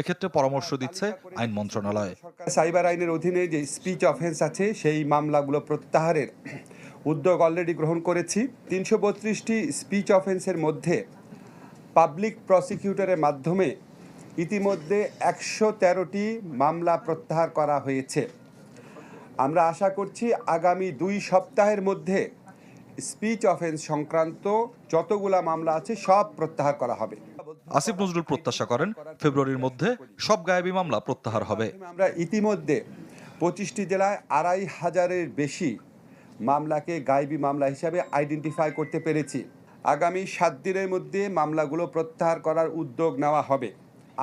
এক্ষেত্রে পরামর্শ দিচ্ছে আইন মন্ত্রণালয়। সাইবার আইনের অধীনে যে স্পিচ অফেন্স আছে সেই মামলাগুলো প্রত্যাহারের উদ্যোগ অলরেডি গ্রহণ করেছি। তিনশো বত্রিশটি স্পিচ অফেন্সের মধ্যে পাবলিক প্রসিকিউটরের মাধ্যমে ইতিমধ্যে একশো তেরোটি মামলা প্রত্যাহার করা হয়েছে। আমরা আশা করছি আগামী দুই সপ্তাহের মধ্যে স্পিচ অফেন্স সংক্রান্ত যতগুলা মামলা আছে সব প্রত্যাহার করা হবে। আসিফ নজরুল প্রত্যাশা করেন, ফেব্রুয়ারির মধ্যে সব গায়েবী মামলা প্রত্যাহার হবে। আমরা ইতিমধ্যে পঁচিশটি জেলায় আড়াই হাজারের বেশি মামলাকে গায়েবী মামলা হিসাবে আইডেন্টিফাই করতে পেরেছি। আগামী সাত দিনের মধ্যে মামলাগুলো প্রত্যাহার করার উদ্যোগ নেওয়া হবে।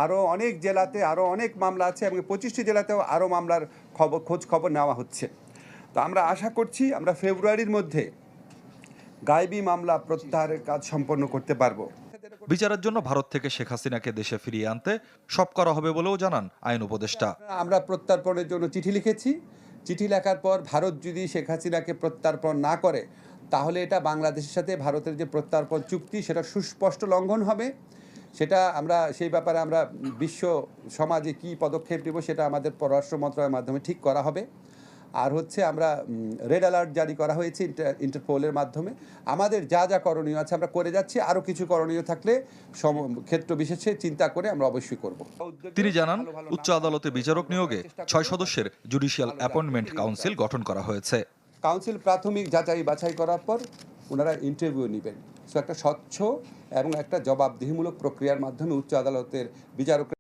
আরও অনেক জেলাতে আরও অনেক মামলা আছে এবং পঁচিশটি জেলাতেও আরও মামলার খবর খোঁজ খবর নেওয়া হচ্ছে। তো আমরা আশা করছি আমরা ফেব্রুয়ারির মধ্যে গায়েবী মামলা প্রত্যাহারের কাজ সম্পন্ন করতে পারব। বিচারের জন্য ভারত থেকে শেখ হাসিনাকে দেশে ফিরিয়ে আনতে সব করা হবে বলেও জানান আইন উপদেষ্টা। আমরা প্রত্যার্পণের জন্য চিঠি লিখেছি। চিঠি লেখার পর ভারত যদি শেখ হাসিনাকে প্রত্যার্পণ না করে, তাহলে এটা বাংলাদেশের সাথে ভারতের যে প্রত্যার্পণ চুক্তি, সেটা সুস্পষ্ট লঙ্ঘন হবে। সেটা আমরা, সেই ব্যাপারে আমরা বিশ্ব সমাজে কি পদক্ষেপ নেব, সেটা আমাদের পররাষ্ট্র মন্ত্রণালয়ের মাধ্যমে ঠিক করা হবে। আর হচ্ছে আমরা রেড অ্যালার্ট জারি করা হয়েছে ইন্টার ইন্টারপোলের মাধ্যমে। আমাদের যা যা করণীয় আছে আমরা করে যাচ্ছি। আরও কিছু করণীয় থাকলে সম- ক্ষেত্র বিশেষে চিন্তা করে আমরা অবশ্যই করব। তিনি জানান উচ্চ আদালতে বিচারক নিয়োগে ছয় সদস্যের জুডিশিয়াল অ্যাপয়েন্টমেন্ট কাউন্সিল গঠন করা হয়েছে। কাউন্সিল প্রাথমিক যাচাই বাছাই করার পর ওনারা ইন্টারভিউ নেবেন। সো একটা স্বচ্ছ এবং একটা জবাবদিহিমূলক প্রক্রিয়ার মাধ্যমে উচ্চ আদালতের বিচারক